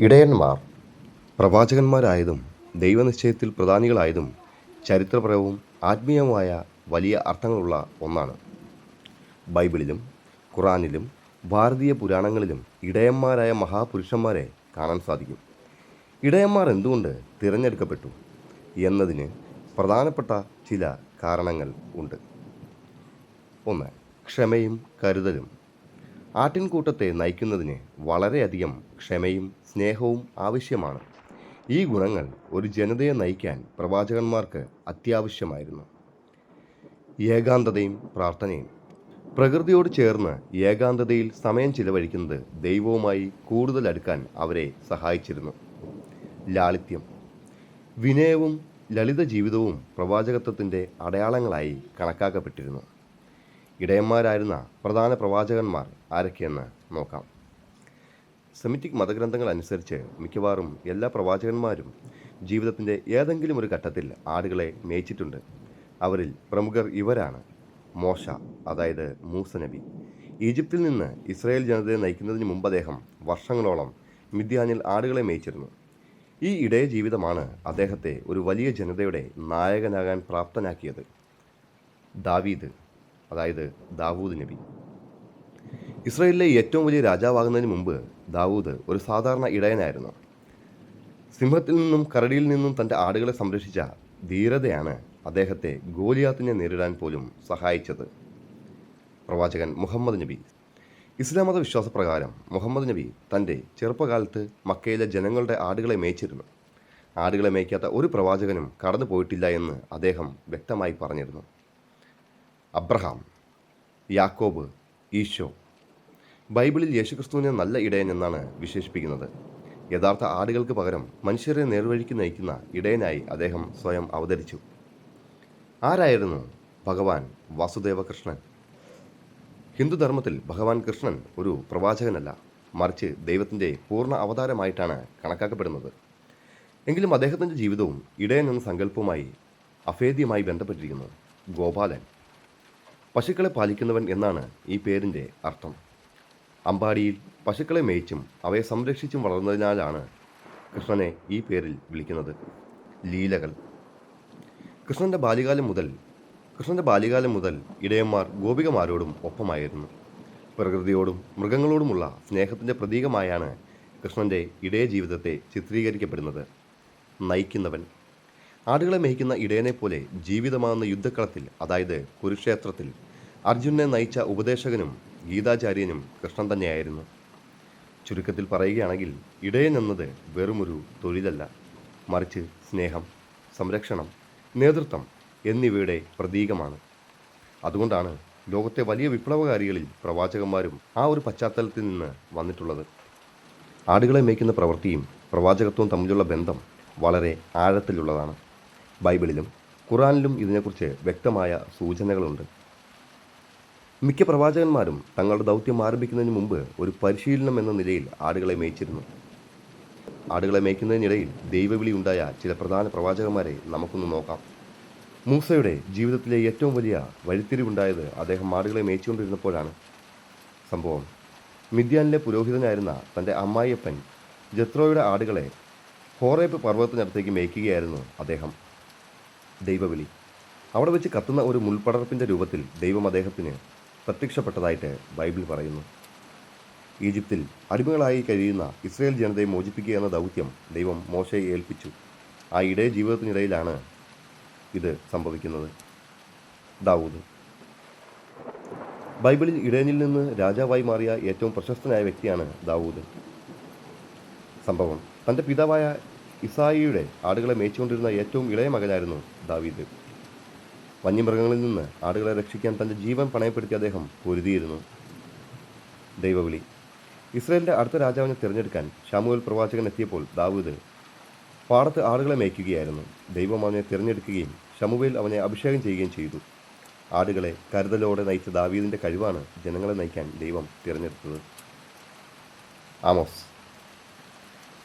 ഇടയന്മാർ. പ്രവാചകന്മാരായതും ദൈവനിശ്ചയത്തിൽ പ്രധാനികളായതും ചരിത്രപരവും ആത്മീയവുമായ വലിയ അർത്ഥങ്ങളുള്ള ഒന്നാണ്. ബൈബിളിലും ഖുറാനിലും ഭാരതീയ പുരാണങ്ങളിലും ഇടയന്മാരായ മഹാപുരുഷന്മാരെ കാണാൻ സാധിക്കും. ഇടയന്മാർ എന്തുകൊണ്ട് തിരഞ്ഞെടുക്കപ്പെട്ടു എന്നതിന് പ്രധാനപ്പെട്ട ചില കാരണങ്ങൾ ഉണ്ട്. ഒന്ന് ക്ഷമയും കരുതലും. ആട്ടിൻകൂട്ടത്തെ നയിക്കുന്നതിന് വളരെയധികം ക്ഷമയും സ്നേഹവും ആവശ്യമാണ്. ഈ ഗുണങ്ങൾ ഒരു ജനതയെ നയിക്കാൻ പ്രവാചകന്മാർക്ക് അത്യാവശ്യമായിരുന്നു. ഏകാന്തതയും പ്രാർത്ഥനയും. പ്രകൃതിയോട് ചേർന്ന് ഏകാന്തതയിൽ സമയം ചിലവഴിക്കുന്നത് ദൈവവുമായി കൂടുതൽ അടുക്കാൻ അവരെ സഹായിച്ചിരുന്നു. ലാളിത്യം. വിനയവും ലളിത ജീവിതവും പ്രവാചകത്വത്തിന്റെ അടയാളങ്ങളായി കണക്കാക്കപ്പെട്ടിരുന്നു. ഇടയന്മാരായിരുന്ന പ്രധാന പ്രവാചകന്മാർ ആരൊക്കെയെന്ന് നോക്കാം. സെമിറ്റിക് മതഗ്രന്ഥങ്ങൾ അനുസരിച്ച് മിക്കവാറും എല്ലാ പ്രവാചകന്മാരും ജീവിതത്തിന്റെ ഏതെങ്കിലും ഒരു ഘട്ടത്തിൽ ആടുകളെ മേയിച്ചിട്ടുണ്ട്. അവരിൽ പ്രമുഖർ ഇവരാണ് മോശ അതായത് മൂസ നബി. ഈജിപ്തിൽ നിന്ന് ഇസ്രായേൽ ജനതയെ നയിക്കുന്നതിന് മുമ്പ് അദ്ദേഹം വർഷങ്ങളോളം മിദ്യാനിൽ ആടുകളെ മേയിച്ചിരുന്നു. ഈ ഇടയ ജീവിതമാണ് അദ്ദേഹത്തെ ഒരു വലിയ ജനതയുടെ നായകനാകാൻ പ്രാപ്തനാക്കിയത്. ദാവീദ് അതായത് ദാവൂദ് നബി. ഇസ്രയേലിലെ ഏറ്റവും വലിയ രാജാവാകുന്നതിന് മുമ്പ് ദാവൂദ് ഒരു സാധാരണ ഇടയനായിരുന്നു. സിംഹത്തിൽ നിന്നും കരടിയിൽ നിന്നും തന്റെ ആടുകളെ സംരക്ഷിച്ച ധീരതയാണ് അദ്ദേഹത്തെ ഗോലിയാത്തിനെ നേരിടാൻ പോലും സഹായിച്ചത്. പ്രവാചകൻ മുഹമ്മദ് നബി. ഇസ്ലാം മത വിശ്വാസപ്രകാരം മുഹമ്മദ് നബി തന്റെ ചെറുപ്പകാലത്ത് മക്കയിലെ ജനങ്ങളുടെ ആടുകളെ മേയിച്ചിരുന്നു. ആടുകളെ മേയ്ക്കാത്ത ഒരു പ്രവാചകനും കടന്നു പോയിട്ടില്ല എന്ന് അദ്ദേഹം വ്യക്തമായി പറഞ്ഞിരുന്നു. അബ്രഹാം യാക്കോബ് ഈശോ. ബൈബിളിൽ യേശുക്രിസ്തുവിനെ നല്ല ഇടയൻ എന്നാണ് വിശേഷിപ്പിക്കുന്നത്. യഥാർത്ഥ ആടുകൾക്ക് പകരം മനുഷ്യരെ നേർവഴിക്ക് നയിക്കുന്ന ഇടയനായി അദ്ദേഹം സ്വയം അവതരിച്ചു. ആരായിരുന്നു ഭഗവാൻ വാസുദേവ കൃഷ്ണൻ ഹിന്ദുധർമ്മത്തിൽ ഭഗവാൻ കൃഷ്ണൻ ഒരു പ്രവാചകനല്ല. മറിച്ച് ദൈവത്തിന്റെ പൂർണ അവതാരമായിട്ടാണ് കണക്കാക്കപ്പെടുന്നത്. എങ്കിലും അദ്ദേഹത്തിന്റെ ജീവിതവും ഇടയൻ എന്ന സങ്കല്പവുമായി അഭേദ്യമായി ബന്ധപ്പെട്ടിരിക്കുന്നു. ഗോപാലൻ. പശുക്കളെ പാലിക്കുന്നവൻ എന്നാണ് ഈ പേരിന്റെ അർത്ഥം. അമ്പാടിയിൽ പശുക്കളെ മേയിച്ചും അവയെ സംരക്ഷിച്ചും വളർന്നതിനാലാണ് കൃഷ്ണനെ ഈ പേരിൽ വിളിക്കുന്നത്. ലീലകൾ. കൃഷ്ണന്റെ ബാല്യകാലം മുതൽ കൃഷ്ണന്റെ ബാല്യകാലം മുതൽ ഇടയന്മാർ ഗോപികമാരോടും ഒപ്പമായിരുന്നു. പ്രകൃതിയോടും മൃഗങ്ങളോടുമുള്ള സ്നേഹത്തിന്റെ പ്രതീകമായാണ് കൃഷ്ണന്റെ ഇടയ ജീവിതത്തെ ചിത്രീകരിക്കപ്പെടുന്നത്. നയിക്കുന്നവൻ. ആടുകളെ മേയ്ക്കുന്ന ഇടയനെ പോലെ ജീവിതമാകുന്ന യുദ്ധക്കളത്തിൽ അതായത് കുരുക്ഷേത്രത്തിൽ അർജുനെ നയിച്ച ഉപദേശകനും ഗീതാചാര്യനും കൃഷ്ണൻ തന്നെയായിരുന്നു. ചുരുക്കത്തിൽ പറയുകയാണെങ്കിൽ ഇടയൻ എന്നത് വെറുമൊരു തൊഴിലല്ല. മറിച്ച് സ്നേഹം സംരക്ഷണം നേതൃത്വം എന്നിവയുടെ പ്രതീകമാണ്. അതുകൊണ്ടാണ് ലോകത്തെ വലിയ വിപ്ലവകാരികളിൽ പ്രവാചകന്മാരും ആ ഒരു പശ്ചാത്തലത്തിൽ നിന്ന് വന്നിട്ടുള്ളത്. ആടുകളെ മേയ്ക്കുന്ന പ്രവൃത്തിയും പ്രവാചകത്വവും തമ്മിലുള്ള ബന്ധം വളരെ ആഴത്തിലുള്ളതാണ്. ബൈബിളിലും ഖുറാനിലും ഇതിനെക്കുറിച്ച് വ്യക്തമായ സൂചനകളുണ്ട്. മിക്ക പ്രവാചകന്മാരും തങ്ങളുടെ ദൗത്യം ആരംഭിക്കുന്നതിന് മുമ്പ് ഒരു പരിശീലനം എന്ന നിലയിൽ ആടുകളെ മേയിച്ചിരുന്നു. ആടുകളെ മേയ്ക്കുന്നതിനിടയിൽ ദൈവവിളി ഉണ്ടായ ചില പ്രധാന പ്രവാചകന്മാരെ നമുക്കൊന്ന് നോക്കാം. മൂസയുടെ ജീവിതത്തിലെ ഏറ്റവും വലിയ വഴിത്തിരിവുണ്ടായത് അദ്ദേഹം ആടുകളെ മേയിച്ചുകൊണ്ടിരുന്നപ്പോഴാണ്. സംഭവം. മിദ്യാനിലെ പുരോഹിതനായിരുന്ന തന്റെ അമ്മായിയപ്പൻ ജത്രോയുടെ ആടുകളെ ഹോറേപ്പ് പർവതത്തിനടുത്തേക്ക് മേയ്ക്കുകയായിരുന്നു അദ്ദേഹം. ദൈവവിളി. അവിടെ വെച്ച് കത്തുന്ന ഒരു മുൾപടർപ്പിന്റെ രൂപത്തിൽ ദൈവം അദ്ദേഹത്തിന് പ്രത്യക്ഷപ്പെട്ടതായിട്ട് ബൈബിൾ പറയുന്നു. ഈജിപ്തിൽ അടിമകളായി കഴിയുന്ന ഇസ്രയേൽ ജനതയെ മോചിപ്പിക്കുക എന്ന ദൗത്യം ദൈവം മോശയെ ഏൽപ്പിച്ചു. ആ ഇടയ ജീവിതത്തിനിടയിലാണ് ഇത് സംഭവിക്കുന്നത്. ദാവൂദ്. ബൈബിളിൽ ഇടയനിൽ നിന്ന് രാജാവായി മാറിയ ഏറ്റവും പ്രശസ്തനായ വ്യക്തിയാണ് ദാവൂദ്. സംഭവം. തന്റെ പിതാവായ ഇസായിയുടെ ആടുകളെ മേച്ചുകൊണ്ടിരുന്ന ഏറ്റവും ഇളയ മകനായിരുന്നു ദാവീദ്. വന്യമൃഗങ്ങളിൽ നിന്ന് ആടുകളെ രക്ഷിക്കാൻ തന്റെ ജീവൻ പണയപ്പെടുത്തി അദ്ദേഹം പൊരുതിയിരുന്നു. ദൈവവിളി. ഇസ്രയേലിന്റെ അടുത്ത രാജാവിനെ തിരഞ്ഞെടുക്കാൻ ഷാമുവൽ പ്രവാചകൻ എത്തിയപ്പോൾ ദാവൂദ് പാടത്ത് ആടുകളെ മേയ്ക്കുകയായിരുന്നു. ദൈവം അവനെ തിരഞ്ഞെടുക്കുകയും ഷമുവേൽ അവനെ അഭിഷേകം ചെയ്യുകയും ചെയ്തു. ആടുകളെ കരുതലോടെ നയിച്ച ദാവീദിന്റെ കഴിവാണ് ജനങ്ങളെ നയിക്കാൻ ദൈവം തിരഞ്ഞെടുത്തത്. ആമോസ്.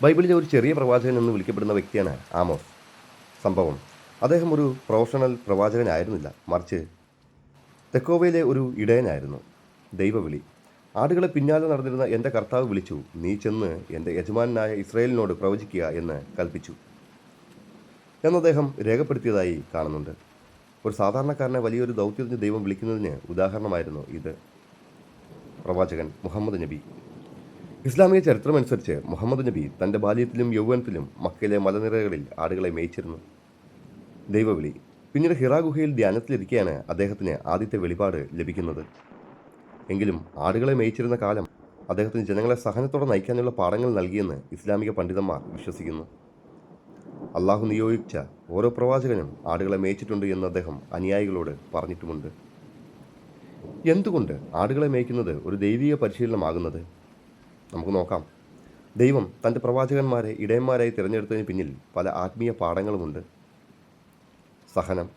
ബൈബിളിലെ ഒരു ചെറിയ പ്രവാചകൻ എന്ന് വിളിക്കപ്പെടുന്ന വ്യക്തിയാണ് ആമോസ്. സംഭവം അദ്ദേഹം ഒരു പ്രൊഫഷണൽ പ്രവാചകനായിരുന്നില്ല. മറിച്ച് തെക്കോവയിലെ ഒരു ഇടയനായിരുന്നു. ദൈവവിളി. ആടുകളെ പിന്നാലെ നടന്നിരുന്ന എന്റെ കർത്താവ് വിളിച്ചു നീ ചെന്ന് എന്റെ യജമാനായ ഇസ്രയേലിനോട് പ്രവചിക്കുക എന്ന് കൽപ്പിച്ചു. എന്ന് അദ്ദേഹം രേഖപ്പെടുത്തിയതായി കാണുന്നുണ്ട്. ഒരു സാധാരണക്കാരനെ വലിയൊരു ദൗത്യത്തിന് ദൈവം വിളിക്കുന്നതിന് ഉദാഹരണമായിരുന്നു ഇത്. പ്രവാചകൻ മുഹമ്മദ് നബി. ഇസ്ലാമിക ചരിത്രമനുസരിച്ച് മുഹമ്മദ് നബി തന്റെ ബാല്യത്തിലും യൗവനത്തിലും മക്കയിലെ മലനിരകളിൽ ആടുകളെ മേയിച്ചിരുന്നു. ദൈവവിളി. പിന്നീട് ഹിറാ ഗുഹയിൽ ധ്യാനത്തിലിരിക്കെയാണ് അദ്ദേഹത്തിന് ആദ്യത്തെ വെളിപാട് ലഭിക്കുന്നത്. എങ്കിലും ആടുകളെ മേയിച്ചിരുന്ന കാലം അദ്ദേഹത്തിന് ജനങ്ങളെ സഹനത്തോടെ നയിക്കാനുള്ള പാഠങ്ങൾ നൽകിയെന്ന് ഇസ്ലാമിക പണ്ഡിതന്മാർ വിശ്വസിക്കുന്നു. അള്ളാഹു നിയോഗിച്ച ഓരോ പ്രവാചകനും ആടുകളെ മേയിച്ചിട്ടുണ്ട് എന്ന് അദ്ദേഹം അനുയായികളോട് പറഞ്ഞിട്ടുമുണ്ട്. എന്തുകൊണ്ട് ആടുകളെ മേയ്ക്കുന്നത് ഒരു ദൈവിക പരിശീലനമാകുന്നത്? നമുക്ക് നോക്കാം. ദൈവം തന്റെ പ്രവാചകന്മാരെ ഇടയന്മാരായി തിരഞ്ഞെടുത്തതിന് പിന്നിൽ പല ആത്മീയ പാഠങ്ങളുമുണ്ട്. സഹനം.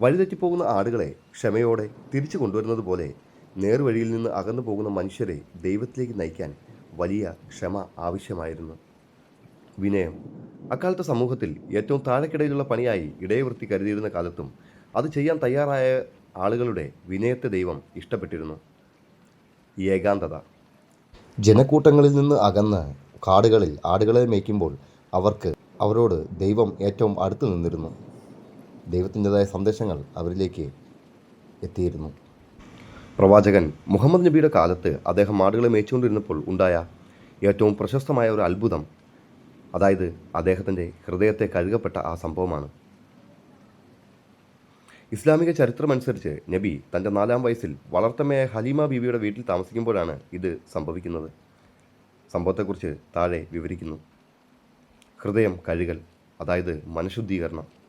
വഴിതെറ്റിപ്പോകുന്ന ആടുകളെ ക്ഷമയോടെ തിരിച്ചു കൊണ്ടുവരുന്നത് പോലെ നേർവഴിയിൽ നിന്ന് അകന്നു പോകുന്ന മനുഷ്യരെ ദൈവത്തിലേക്ക് നയിക്കാൻ വലിയ ക്ഷമ ആവശ്യമായിരുന്നു. വിനയം. അക്കാലത്തെ സമൂഹത്തിൽ ഏറ്റവും താഴെക്കിടയിലുള്ള പണിയായി ഇടയവൃത്തി കരുതിയിരുന്ന കാലത്തും അത് ചെയ്യാൻ തയ്യാറായ ആളുകളുടെ വിനയത്തെ ദൈവം ഇഷ്ടപ്പെട്ടിരുന്നു. ഏകാന്തത. ജനക്കൂട്ടങ്ങളിൽ നിന്ന് അകന്ന് കാടുകളിൽ ആടുകളെ മേയ്ക്കുമ്പോൾ അവർക്ക് അവരോട് ദൈവം ഏറ്റവും അടുത്തു നിന്നിരുന്നു. ദൈവത്തിന്റെതായ സന്ദേശങ്ങൾ അവരിലേക്ക് എത്തിയിരുന്നു. പ്രവാചകൻ മുഹമ്മദ് നബിയുടെ കാലത്ത് അദ്ദേഹം ആടുകളെ മേച്ചുകൊണ്ടിരുന്നപ്പോൾ ഉണ്ടായ ഏറ്റവും പ്രശസ്തമായ ഒരു അത്ഭുതം അതായത് അദ്ദേഹത്തിന്റെ ഹൃദയത്തെ കഴുകപ്പെട്ട ആ സംഭവമാണ്. ഇസ്ലാമിക ചരിത്രമനുസരിച്ച് നബി തന്റെ നാലാം വയസ്സിൽ വളർത്തമ്മയായ ഹലീമ ബീവിയുടെ വീട്ടിൽ താമസിക്കുമ്പോഴാണ് ഇത് സംഭവിക്കുന്നത്. സംഭവത്തെക്കുറിച്ച് താഴെ വിവരിക്കുന്നു. ഹൃദയം കഴുകൽ അതായത് മനഃശുദ്ധീകരണം.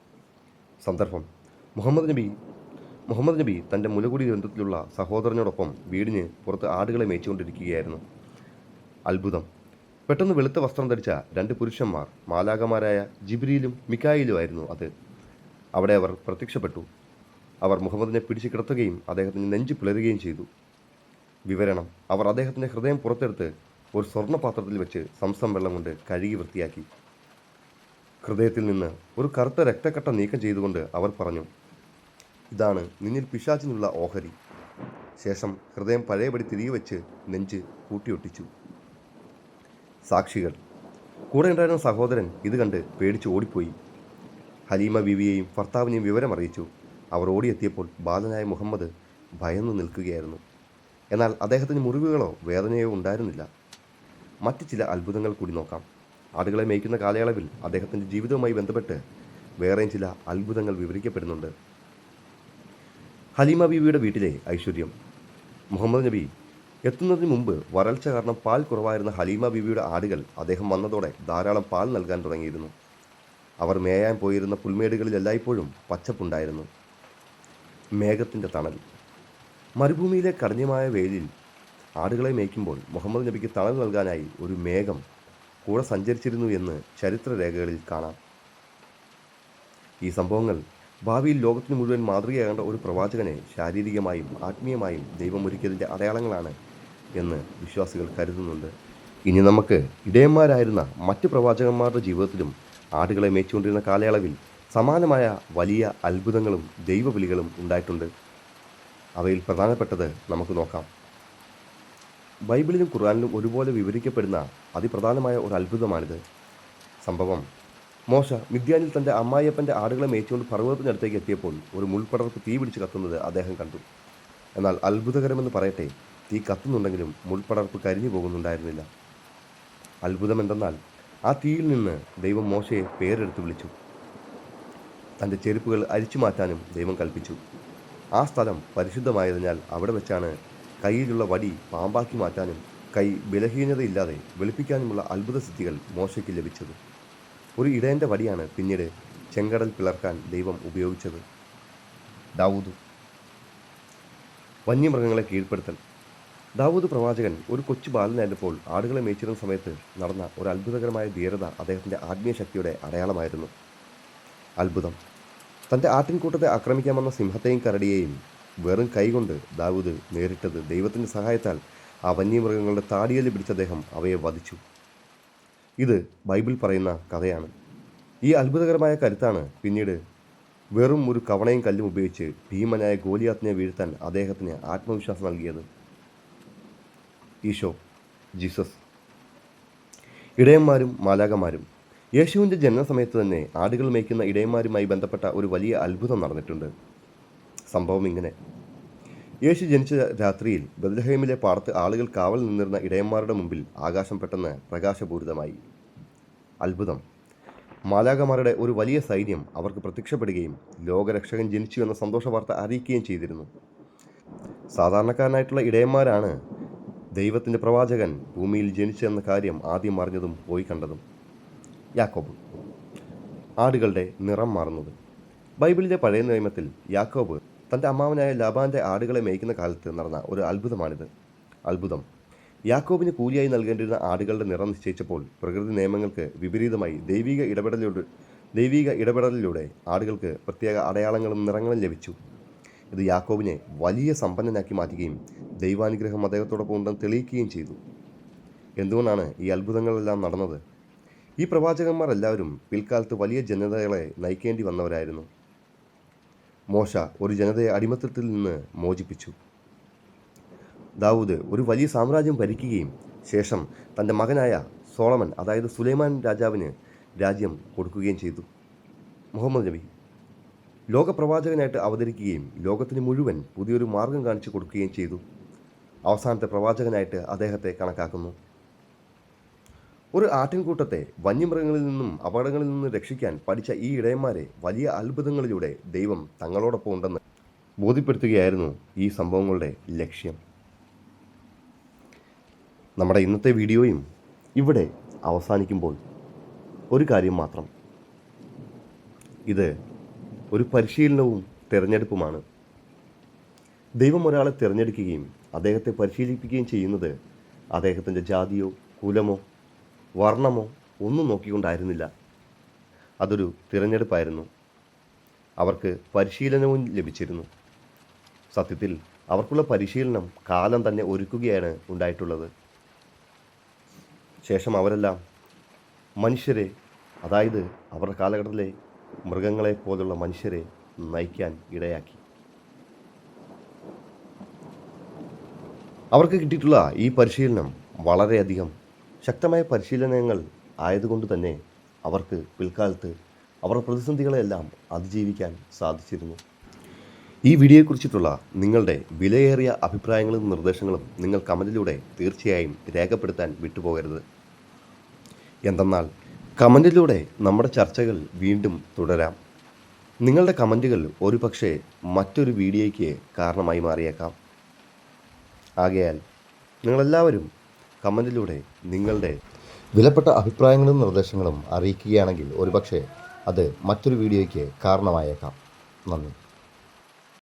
സന്ദർഭം. മുഹമ്മദ് നബി മുഹമ്മദ് നബി തന്റെ മുലകുടി ദുരന്തത്തിലുള്ള സഹോദരനോടൊപ്പം വീടിന് പുറത്ത് ആടുകളെ മേച്ചുകൊണ്ടിരിക്കുകയായിരുന്നു അത്ഭുതം. പെട്ടെന്ന് വെളുത്ത വസ്ത്രം ധരിച്ച രണ്ട് പുരുഷന്മാർ മാലാകമാരായ ജിബ്രിയിലും മിക്കായിലുമായിരുന്നു അത്. അവിടെ അവർ പ്രത്യക്ഷപ്പെട്ടു. അവർ മുഹമ്മദിനെ പിടിച്ചു കിടത്തുകയും അദ്ദേഹത്തിന് നെഞ്ചു പിളരുകയും ചെയ്തു. വിവരണം. അവർ അദ്ദേഹത്തിന്റെ ഹൃദയം പുറത്തെടുത്ത് ഒരു സ്വർണപാത്രത്തിൽ വെച്ച് സംസം വെള്ളം കൊണ്ട് കഴുകി വൃത്തിയാക്കി. ഹൃദയത്തിൽ നിന്ന് ഒരു കറുത്ത രക്തക്കട്ട നീക്കം ചെയ്തുകൊണ്ട് അവർ പറഞ്ഞു ഇതാണ് നിന്നിൽ പിശാചിനുള്ള ഓഹരി. ശേഷം ഹൃദയം പഴയപടി തിരികെ വെച്ച് നെഞ്ച് കൂട്ടിയൊട്ടിച്ചു. സാക്ഷികൾ കൂടെ ഉണ്ടായിരുന്ന സഹോദരൻ ഇത് കണ്ട് പേടിച്ച് ഓടിപ്പോയി. ഹലീമ ബിവിയെയും ഭർത്താവിനെയും വിവരം അറിയിച്ചു. അവർ ഓടിയെത്തിയപ്പോൾ ബാലനായ മുഹമ്മദ് ഭയന്നു നിൽക്കുകയായിരുന്നു. എന്നാൽ അദ്ദേഹത്തിന് മുറിവുകളോ വേദനയോ ഉണ്ടായിരുന്നില്ല. മറ്റു ചില അത്ഭുതങ്ങൾ കൂടി നോക്കാം. ആടുകളെ മേയ്ക്കുന്ന കാലയളവിൽ അദ്ദേഹത്തിന്റെ ജീവിതവുമായി ബന്ധപ്പെട്ട് വേറെയും ചില അത്ഭുതങ്ങൾ വിവരിക്കപ്പെടുന്നുണ്ട്. ഹലീമ ബീവിയുടെ വീട്ടിലെ ഐശ്വര്യം. മുഹമ്മദ് നബി എത്തുന്നതിന് മുമ്പ് വരൾച്ച കാരണം പാൽ കുറവായിരുന്ന ഹലീമ ബീവിയുടെ ആടുകൾ അദ്ദേഹം വന്നതോടെ ധാരാളം പാൽ നൽകാൻ തുടങ്ങിയിരുന്നു. അവർ മേയാൻ പോയിരുന്ന പുൽമേടുകളിൽ എല്ലായ്പ്പോഴും പച്ചപ്പുണ്ടായിരുന്നു. മേഘത്തിന്റെ തണൽ. മരുഭൂമിയിലെ കഠിനമായ വെയിലിൽ ആടുകളെ മേയ്ക്കുമ്പോൾ മുഹമ്മദ് നബിക്ക് തണൽ നൽകാനായി ഒരു മേഘം കൂടെ സഞ്ചരിച്ചിരുന്നു എന്ന് ചരിത്രരേഖകളിൽ കാണാം. ഈ സംഭവങ്ങൾ ഭാവിയിൽ ലോകത്തിന് മുഴുവൻ മാതൃകയാകേണ്ട ഒരു പ്രവാചകനെ ശാരീരികമായും ആത്മീയമായും ദൈവം ഒരുക്കിയതിന്റെ അടയാളങ്ങളാണ് എന്ന് വിശ്വാസികൾ കരുതുന്നുണ്ട്. ഇനി നമുക്ക് ഇടയന്മാരായിരുന്ന മറ്റ് പ്രവാചകന്മാരുടെ ജീവിതത്തിലും ആടുകളെ മേച്ചുകൊണ്ടിരുന്ന കാലയളവിൽ സമാനമായ വലിയ അത്ഭുതങ്ങളും ദൈവവിളികളും ഉണ്ടായിട്ടുണ്ട്. അവയിൽ പ്രധാനപ്പെട്ടത് നമുക്ക് നോക്കാം. ബൈബിളിലും ഖുർആാനിലും ഒരുപോലെ വിവരിക്കപ്പെടുന്ന അതിപ്രധാനമായ ഒരു അത്ഭുതമാണിത്. സംഭവം. മോശ മിദ്യാനിൽ തന്റെ അമ്മായിയപ്പന്റെ ആടുകളെ മേച്ചുകൊണ്ട് പർവതത്തിനടുത്തേക്ക് എത്തിയപ്പോൾ ഒരു മുൾപടർപ്പ് തീ പിടിച്ച് കത്തുന്നത് അദ്ദേഹം കണ്ടു. എന്നാൽ അത്ഭുതകരമെന്ന് പറയട്ടെ തീ കത്തുന്നുണ്ടെങ്കിലും മുൾപടർപ്പ് കരിഞ്ഞു പോകുന്നുണ്ടായിരുന്നില്ല. അത്ഭുതമെന്തെന്നാൽ ആ തീയിൽ നിന്ന് ദൈവം മോശയെ പേരെടുത്ത് വിളിച്ചു. തന്റെ ചെരുപ്പുകൾ അരിച്ചു മാറ്റാനും ദൈവം കൽപ്പിച്ചു. ആ സ്ഥലം പരിശുദ്ധമായതിനാൽ അവിടെ വെച്ചാണ് കയ്യിലുള്ള വടി പാമ്പാക്കി മാറ്റാനും കൈ ബലഹീനതയില്ലാതെ വെളുപ്പിക്കാനുമുള്ള അത്ഭുത സിദ്ധികൾ മോശയ്ക്ക് ലഭിച്ചത്. ഒരു ഇടയന്റെ വടിയാണ് പിന്നീട് ചെങ്കടൽ പിളർക്കാൻ ദൈവം ഉപയോഗിച്ചത്. ദാവൂദ്. വന്യമൃഗങ്ങളെ കീഴ്പ്പെടുത്തൽ. ദാവൂദ് പ്രവാചകൻ ഒരു കൊച്ചു ബാലനായിരുന്നപ്പോൾ ആടുകളെ മേച്ചിരുന്ന സമയത്ത് നടന്ന ഒരു അത്ഭുതകരമായ ധീരത അദ്ദേഹത്തിന്റെ ആത്മീയ ശക്തിയുടെ അടയാളമായിരുന്നു. അത്ഭുതം. തന്റെ ആട്ടിൻകൂട്ടത്തെ ആക്രമിക്കാമെന്ന സിംഹത്തെയും കരടിയെയും വെറും കൈകൊണ്ട് ദാവൂദ് നേരിട്ടത് ദൈവത്തിന്റെ സഹായത്താൽ ആ വന്യമൃഗങ്ങളുടെ താടിയൽ പിടിച്ച അദ്ദേഹം അവയെ വധിച്ചു. ഇത് ബൈബിൾ പറയുന്ന കഥയാണ്. ഈ അത്ഭുതകരമായ കരുത്താണ് പിന്നീട് വെറും ഒരു കവണയും കല്ലും ഉപയോഗിച്ച് ഭീമനായ ഗോലിയാത്തിനെ വീഴ്ത്താൻ അദ്ദേഹത്തിന് ആത്മവിശ്വാസം നൽകിയത്. ഈശോ ജീസസ്. ഇടയന്മാരും മാലാകമാരും യേശുവിന്റെ ജനനസമയത്ത് തന്നെ ആടുകൾ മേയ്ക്കുന്ന ഇടയന്മാരുമായി ബന്ധപ്പെട്ട ഒരു വലിയ അത്ഭുതം നടന്നിട്ടുണ്ട്. സംഭവം ഇങ്ങനെ. യേശു ജനിച്ച രാത്രിയിൽ ബദലഹേമിലെ പാടത്ത് ആളുകൾ കാവൽ നിന്നിരുന്ന ഇടയന്മാരുടെ മുമ്പിൽ ആകാശം പെട്ടെന്ന് പ്രകാശപൂരിതമായി. അത്ഭുതം. മാലാകമാരുടെ ഒരു വലിയ സൈന്യം അവർക്ക് പ്രത്യക്ഷപ്പെടുകയും ലോകരക്ഷകൻ ജനിച്ചു എന്ന സന്തോഷ വാർത്ത അറിയിക്കുകയും ചെയ്തിരുന്നു. സാധാരണക്കാരനായിട്ടുള്ള ഇടയന്മാരാണ് ദൈവത്തിന്റെ പ്രവാചകൻ ഭൂമിയിൽ ജനിച്ചെന്ന കാര്യം ആദ്യം അറിഞ്ഞതും പോയി കണ്ടതും. യാക്കോബ്. ആടുകളുടെ നിറം മാറുന്നത്. ബൈബിളിലെ പഴയ നിയമത്തിൽ യാക്കോബ് തന്റെ അമ്മാവനായ ലാബാന്റെ ആടുകളെ മേയ്ക്കുന്ന കാലത്ത് നടന്ന ഒരു അത്ഭുതമാണിത്. അത്ഭുതം. യാക്കോബിന് കൂലിയായി നൽകേണ്ടിരുന്ന ആടുകളുടെ നിറം നിശ്ചയിച്ചപ്പോൾ പ്രകൃതി നിയമങ്ങൾക്ക് വിപരീതമായി ദൈവിക ഇടപെടലിലൂടെ ദൈവിക ഇടപെടലിലൂടെ ആടുകൾക്ക് പ്രത്യേക അടയാളങ്ങളും നിറങ്ങളും ലഭിച്ചു. ഇത് യാക്കോബിനെ വലിയ സമ്പന്നനാക്കി മാറ്റുകയും ദൈവാനുഗ്രഹം അദ്ദേഹത്തോടൊപ്പം ഉണ്ടെന്ന് തെളിയിക്കുകയും ചെയ്തു. എന്തുകൊണ്ടാണ് ഈ അത്ഭുതങ്ങളെല്ലാം നടന്നത്? ഈ പ്രവാചകന്മാരെല്ലാവരും പിൽക്കാലത്ത് വലിയ ജനതകളെ നയിക്കേണ്ടി വന്നവരായിരുന്നു. മോശ ഒരു ജനതയെ അടിമത്തത്തിൽ നിന്ന് മോചിപ്പിച്ചു. ദാവൂദ് ഒരു വലിയ സാമ്രാജ്യം ഭരിക്കുകയും ശേഷം തന്റെ മകനായ സോളമൻ അതായത് സുലൈമാൻ രാജാവിന് രാജ്യം കൊടുക്കുകയും ചെയ്തു. മുഹമ്മദ് നബി ലോകപ്രവാചകനായിട്ട് അവതരിക്കുകയും ലോകത്തിന് മുഴുവൻ പുതിയൊരു മാർഗം കാണിച്ചു കൊടുക്കുകയും ചെയ്തു. അവസാനത്തെ പ്രവാചകനായിട്ട് അദ്ദേഹത്തെ കണക്കാക്കുന്നു. ഒരു ആട്ടിൻകൂട്ടത്തെ വന്യമൃഗങ്ങളിൽ നിന്നും അപകടങ്ങളിൽ നിന്നും രക്ഷിക്കാൻ പഠിച്ച ഈ ഇടയന്മാരെ വലിയ അത്ഭുതങ്ങളിലൂടെ ദൈവം തങ്ങളോടൊപ്പം ഉണ്ടെന്ന് ബോധ്യപ്പെടുത്തുകയായിരുന്നു ഈ സംഭവങ്ങളുടെ ലക്ഷ്യം. നമ്മുടെ ഇന്നത്തെ വീഡിയോയും ഇവിടെ അവസാനിക്കുമ്പോൾ ഒരു കാര്യം മാത്രം. ഇത് ഒരു പരിശീലനവും തിരഞ്ഞെടുപ്പുമാണ്. ദൈവം ഒരാളെ തിരഞ്ഞെടുക്കുകയും അദ്ദേഹത്തെ പരിശീലിപ്പിക്കുകയും ചെയ്യുന്നത് അദ്ദേഹത്തിന്റെ ജാതിയോ കുലമോ വർണമോ ഒന്നും നോക്കിക്കൊണ്ടായിരുന്നില്ല. അതൊരു തിരഞ്ഞെടുപ്പായിരുന്നു. അവർക്ക് പരിശീലനവും ലഭിച്ചിരുന്നു. സത്യത്തിൽ അവർക്കുള്ള പരിശീലനം കാലം തന്നെ ഒരുക്കുകയാണ് ഉണ്ടായിട്ടുള്ളത്. ശേഷം അവരെല്ലാം മനുഷ്യരെ അതായത് അവരുടെ കാലഘട്ടത്തിലെ മൃഗങ്ങളെ പോലുള്ള മനുഷ്യരെ നയിക്കാൻ ഇടയാക്കി. അവർക്ക് കിട്ടിയിട്ടുള്ള ഈ പരിശീലനം വളരെയധികം ശക്തമായ പരിശീലനങ്ങൾ ആയതുകൊണ്ട് തന്നെ അവർക്ക് പിൽക്കാലത്ത് അവർ പ്രതിസന്ധികളെല്ലാം അതിജീവിക്കാൻ സാധിച്ചിരുന്നു. ഈ വീഡിയോയെക്കുറിച്ചിട്ടുള്ള നിങ്ങളുടെ വിലയേറിയ അഭിപ്രായങ്ങളും നിർദ്ദേശങ്ങളും നിങ്ങൾ കമന്റിലൂടെ തീർച്ചയായും രേഖപ്പെടുത്താൻ വിട്ടുപോകരുത്. എന്തെന്നാൽ കമന്റിലൂടെ നമ്മുടെ ചർച്ചകൾ വീണ്ടും തുടരാം. നിങ്ങളുടെ കമന്റുകൾ ഒരു പക്ഷേ മറ്റൊരു വീഡിയോയ്ക്ക് കാരണമായി മാറിയേക്കാം. ആകയാൽ നിങ്ങളെല്ലാവരും കമന്റിലൂടെ നിങ്ങളുടെ വിലപ്പെട്ട അഭിപ്രായങ്ങളും നിർദ്ദേശങ്ങളും അറിയിക്കുകയാണെങ്കിൽ ഒരുപക്ഷെ അത് മറ്റൊരു വീഡിയോയ്ക്ക് കാരണമായേക്കാം. നന്ദി.